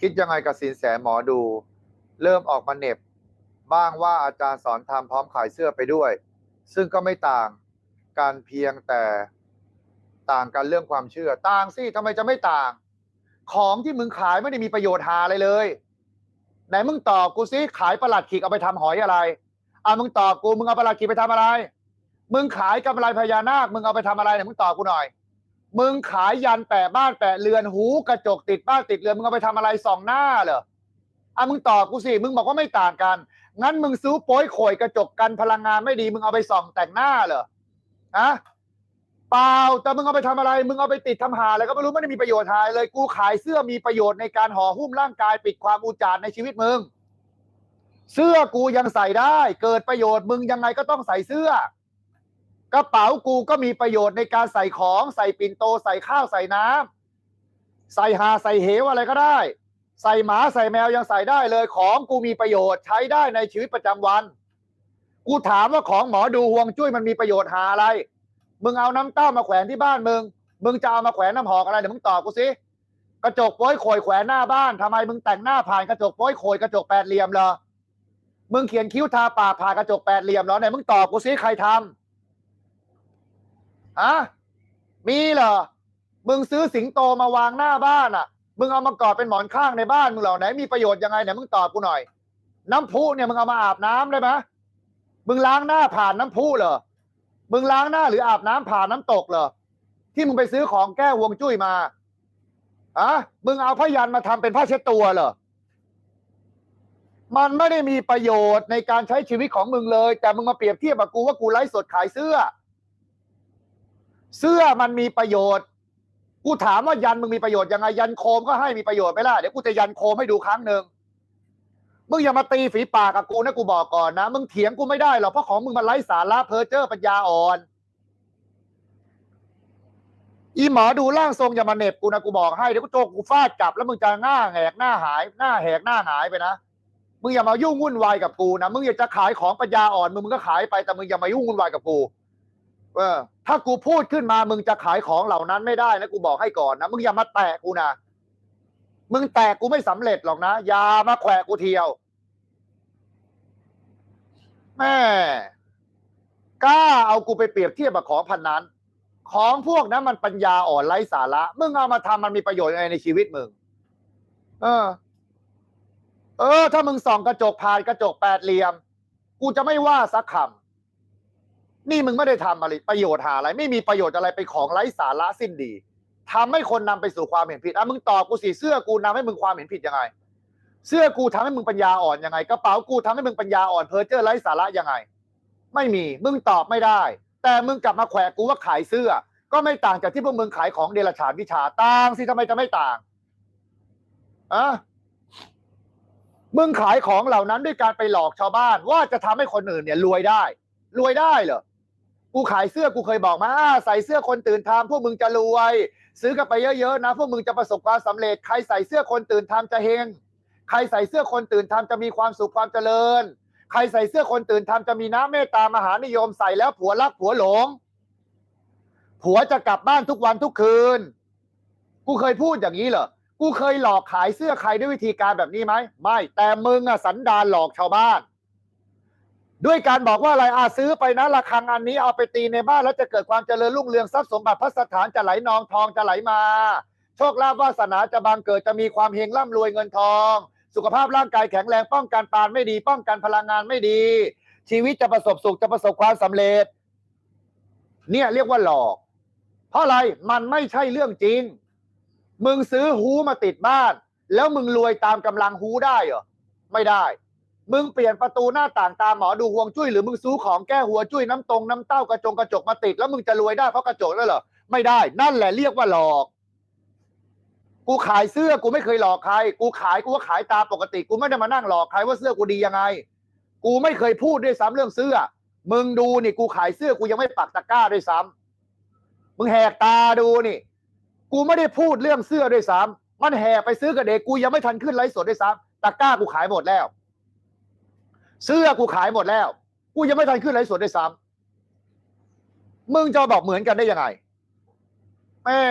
คิดยังไงกับสินแสหมอดู เริ่มออกมาเหน็บ บ้างว่าอาจารย์สอนทำพร้อมขายเสื้อไปด้วย ซึ่งก็ไม่ต่างกันเพียงแต่ต่างกันเรื่องความเชื่อ ต่างสิทำไมจะไม่ต่าง ของที่มึงขายไม่ได้มีประโยชน์หาอะไรเลย ไหนมึงตอบกูสิขายประหลัดขีกเอาไปทำหอยอะไรอะมึงตอบกูมึงเอาประหลัดขีกไปทำอะไร มึงขายกำไรพญานาค มึงเอาไปทำอะไรเนี่ยมึงตอบกูหน่อย มึงขายยันแปะบ้านแปะเรือนหูกระจกติดบ้านติดเรือนมึงเอาไปทำอะไรส่องหน้าเหรออะมึงตอบกูสิมึงบอกว่าไม่ต่างกัน งั้นมึงซื้อโป้ยข่อยกระจกกันพลังงานไม่ดี มึงเอาไปส่องแต่งหน้าเหรออะเปล่าแต่มึงเอาไปทำอะไร มึงเอาไปติดทำหาอะไรก็ไม่รู้ไม่ได้มีประโยชน์หายเลยกูขายเสื้อมีประโยชน์ในการห่อหุ้มร่างกายปิดความอุจจารในชีวิตมึงเสื้อกูยังใส่ได้ เกิดประโยชน์มึงยังไงก็ต้องใส่เสื้อ กระเป๋ากูก็มีประโยชน์ในการใส่ของใส่ปิ่นโตใส่ข้าวใส่น้ำใส่หาใส่เหวอะไรก็ได้ ใส่หมาใส่แมวยังใส่ได้เลยของกูมีประโยชน์ใช้ได้ในชีวิตประจำวัน กูถามว่าของหมอดูห่วงจุ้ยมันมีประโยชน์หาอะไร มึงเอาน้ำเต้ามาแขวนที่บ้านมึง มึงจะเอามาแขวนน้ำหอกอะไรเดี๋ยวมึงตอบกูสิกระจกโป้ยโขยแขวนหน้าบ้านทำไมมึงแต่งหน้าผ่านกระจกโป้ยโขยกระจกแปดเหลี่ยมเหรอมึงเขียนคิ้วทาปากผ่านกระจกแปดเหลี่ยมเหรอไหนมึงตอบกูสิใครทำ อะมีเหรอ มึงซื้อสิงโตมาวางหน้าบ้านอะ มึงเอามากอดเป็นหมอนข้างในบ้านมึงเหล่าไหนมีประโยชน์ยังไงไหนมึงตอบกูหน่อย น้ำพุเนี่ยมึงเอามาอาบน้ำได้ไหมมึงล้างหน้าผ่านน้ำพุเหรอ มึงล้างหน้าหรืออาบน้ำผ่านน้ำตกเหรอ ที่มึงไปซื้อของแก้วงจุ้ยมาอะมึงเอาพยันมาทำเป็นผ้าเช็ดตัวเหรอ มันไม่ได้มีประโยชน์ในการใช้ชีวิตของมึงเลย แต่มึงมาเปรียบเทียบกับกูว่ากูไลฟ์สดขายเสื้อ เสื้อมันมีประโยชน์ กูถามว่ายันมึงมีประโยชน์ยังไงยันโคมก็ให้มีประโยชน์ไหมล่ะเดี๋ยวกูจะยันโคมให้ดูครั้งหนึ่งมึงอย่ามาตีฝีปากกับกูนะกูบอกก่อนนะมึงเถียงกูไม่ได้หรอกเพราะของมึงมันไร้สาระเพ้อเจ้อปัญญาอ่อน อีหมอดูร่างทรงอย่ามาเหน็บกูนะกูบอกให้เดี๋ยวกูโจกกูฟาดกลับ แล้วมึงจะหน้าแหกหน้าหาย หน้าแหกหน้าหายไปนะมึงอย่ามายุ่งวุ่นวายกับกูนะมึงอยากจะขายของปัญญาอ่อนมึงมึงก็ขายไปแต่มึงอย่ามายุ่งวุ่นวายกับกู ถ้ากูพูดขึ้นมามึงจะขายของเหล่านั้นไม่ได้นะกูบอกให้ก่อนนะมึงอย่ามาแตะกูนะมึงแตะกูไม่สำเร็จหรอกนะอย่ามาแขวะกูเที่ยวแม่กล้าเอากูไปเปรียบเทียบกับของพันนั้น ของพวกนั้นมันปัญญาอ่อนไร้สาระมึงเอามาทำมันมีประโยชน์ยังไงในชีวิตมึงเออ เออ ถ้ามึงส่องกระจกผ่านกระจกแปดเหลี่ยม กูจะไม่ว่าสักคำ นี่มึงไม่ได้ทำอะไรประโยชน์หาอะไร ไม่มีประโยชน์อะไรเป็นของไร้สาระสิ้นดีทำให้คนนำไปสู่ความเห็นผิดอะมึงตอบกูสิเสื้อกูนำให้มึงความเห็นผิดยังไง เสื้อกูทำให้มึงปัญญาอ่อนยังไงกระเป๋ากูทำให้มึงปัญญาอ่อนเพอเจ้อไร้สาระยังไง ไม่มีมึงตอบไม่ได้ แต่มึงกลับมาแขวะกูว่าขายเสื้อ ก็ไม่ต่างจากที่พวกมึงขายของเดรัจฉานวิชาต่างสิทำไมจะไม่ต่างอะมึงขายของเหล่านั้นด้วยการไปหลอกชาวบ้านว่าจะทำให้คนอื่นเนี่ยรวยได้ รวยได้เหรอ กูขายเสื้อกูเคยบอกมาอ่าใส่เสื้อคนตื่นทำพวกมึงจะรวย ซื้อกันไปเยอะๆนะ พวกมึงจะประสบความสำเร็จ ใครใส่เสื้อคนตื่นทำจะเฮงใครใส่เสื้อคนตื่นทำจะมีความสุขความเจริญ ใครใส่เสื้อคนตื่นทำจะมีน้ำเมตตามหานิยมใส่แล้วผัวรักผัวหลง ผัวจะกลับบ้านทุกวันทุกคืน กูเคยพูดอย่างนี้เหรอกูเคยหลอกขายเสื้อใครด้วยวิธีการแบบนี้ไหมไม่ แต่มึงอะสันดานหลอกชาวบ้าน ด้วยการบอกว่าอะไรอาซื้อไปนะระฆังอันนี้เอาไปตีในบ้านแล้วจะเกิดความเจริญรุ่งเรืองทรัพย์สมบัติพัสถานจะไหลนองทองจะไหลมา โชคลาภวาสนาจะบังเกิดจะมีความเฮงร่ำรวยเงินทอง สุขภาพร่างกายแข็งแรงป้องกันปานไม่ดี ป้องกันพลังงานไม่ดี ชีวิตจะประสบสุขจะประสบความสำเร็จ เนี่ยเรียกว่าหลอก เพราะอะไรมันไม่ใช่เรื่องจริง มึงซื้อหูมาติดบ้าน แล้วมึงรวยตามกำลังหูได้เหรอไม่ได้ มึงเปลี่ยนประตูหน้าต่างตามหมอดูห่วงจุ้ยหรือมึงซื้อของแก้หัวจุ้ยน้ำตรงน้ำเต้ากระจงกระจกมาติด แล้วมึงจะรวยได้เพราะกระจกนั่นเหรอไม่ได้ นั่นแหละเรียกว่าหลอก กูขายเสื้อกูไม่เคยหลอกใคร กูขายกูก็ขายตามปกติ กูไม่ได้มานั่งหลอกใครว่าเสื้อกูดียังไง กูไม่เคยพูดด้วยซ้ำเรื่องเสื้อ มึงดูนี่กูขายเสื้อกูยังไม่ปักตะกร้าด้วยซ้ำมึงแหกตาดูนี่ กูไม่ได้พูดเรื่องเสื้อด้วยซ้ำมันแห่ไปซื้อกับเด็กกูยังไม่ทันขึ้นไลฟ์สดด้วยซ้ำตะกร้ากูขายหมดแล้ว เสื้อกูขายหมดแล้ว กูยังไม่ทันขึ้นไลฟ์สดด้วยซ้ำมึงจะบอกเหมือนกันได้ยังไงแม่